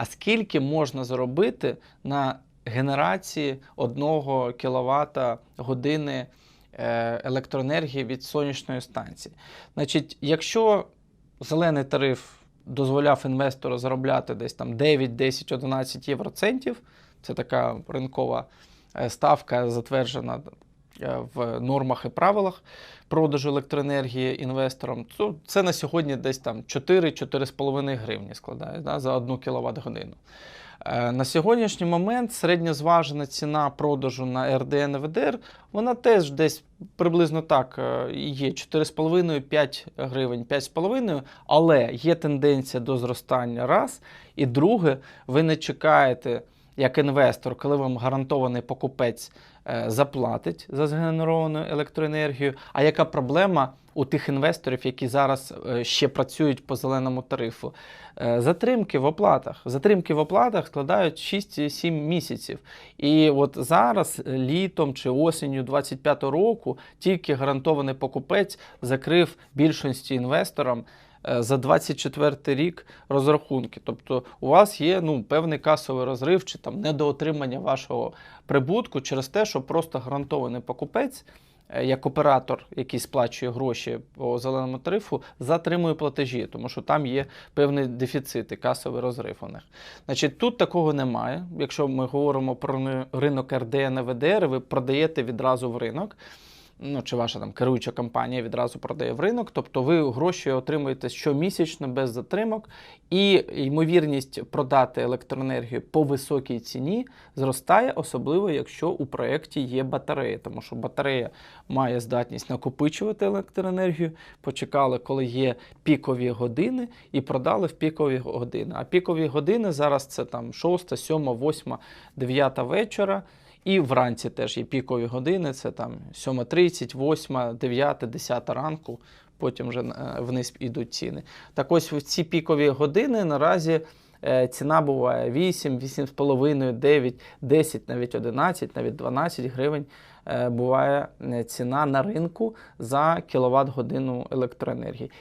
а скільки можна заробити на генерації 1 кВт години е, електроенергії від сонячної станції. Значить, якщо зелений тариф дозволяв інвестору заробляти десь там 9, 10, 11 євроцентів, це така ринкова е, ставка, затверджена в нормах і правилах продажу електроенергії інвесторам, то це на сьогодні десь там 4-4,5 гривні складає да, за 1 кВт годину. Е, На сьогоднішній момент середньозважена ціна продажу на РДН ВДР, вона теж десь приблизно так е, є 4,5-5 гривень, 5,5, але є тенденція до зростання раз. І друге, ви не чекаєте як інвестор, коли вам гарантований покупець е, заплатить за згенеровану електроенергію. А яка проблема у тих інвесторів, які зараз е, ще працюють по зеленому тарифу? Е, Затримки в оплатах. Затримки в оплатах складають 6-7 місяців. І от зараз, літом чи осінню 25 року, тільки гарантований покупець закрив більшості інвесторам за 24 рік розрахунки. Тобто у вас є ну, певний касовий розрив чи там недоотримання вашого прибутку через те, що просто гарантований покупець. е, Як оператор, який сплачує гроші по зеленому тарифу, затримує платежі, тому що там є певний дефіцит і касовий розрив у них. Значить, тут такого немає. Якщо ми говоримо про ринок РДН і ВДР, ви продаєте відразу в ринок ну, чи ваша там керуюча компанія відразу продає в ринок, тобто ви гроші отримуєте щомісячно без затримок, і ймовірність продати електроенергію по високій ціні зростає, особливо якщо у проєкті є батарея, тому що батарея має здатність накопичувати електроенергію. Почекали, коли є пікові години, і продали в пікові години. А пікові години зараз це там 6, 7, 8, 9 вечора. І вранці теж є пікові години, це там 7.30, 8, 9, 10 ранку, потім вже е, вниз йдуть ціни. Так ось в ці пікові години наразі е, ціна буває 8, 8,5, 9, 10, навіть 11, навіть 12 гривень е, буває ціна на ринку за кіловат годину електроенергії.